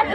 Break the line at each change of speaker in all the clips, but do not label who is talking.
এক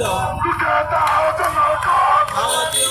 দাও আমাকে